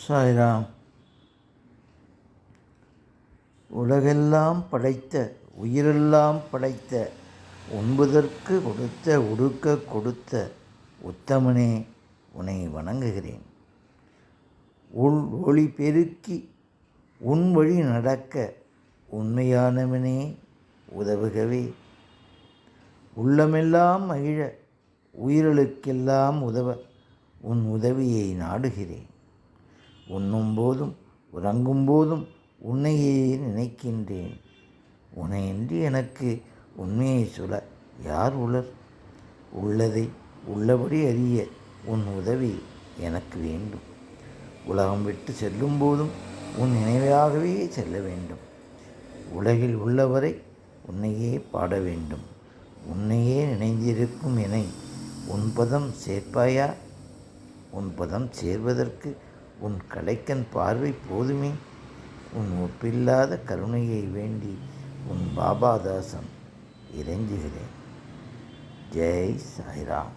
சாய்ராம். உலகெல்லாம் படைத்த உயிரெல்லாம் படைத்த உண்பதற்கு கொடுத்த உடுக்க கொடுத்த உத்தமனே உன்னை வணங்குகிறேன். உள் ஒளி பெருக்கி உன் வழி நடக்க உண்மையானவனே உதவுகவே. உள்ளமெல்லாம் மகிழ உயிர்களுக்கெல்லாம் உதவ உன் உதவியை நாடுகிறேன். உண்ணும் போதும் உறங்கும் போதும் உன்னையே நினைக்கின்றேன். உனையின்றி எனக்கு உண்மையை சொல்ல யார் உளர் உள்ளதை உள்ளபடி அறிய உன் உதவி எனக்கு வேண்டும். உலகம் விட்டு செல்லும் போதும் உன் நினைவாகவே செல்ல வேண்டும். உலகில் உள்ளவரை உன்னையே பாட வேண்டும். உன்னையே நினைந்திருக்கும் என உன் பதம் சேர்ப்பாயா? உன் பதம் சேர்வதற்கு உன் கலைக்கன் பார்வை போதுமே. உன் ஒப்பில்லாத கருணையை வேண்டி உன் பாபாதாசன் இறைஞ்சுகிறேன். ஜெய் சாய்ராம்.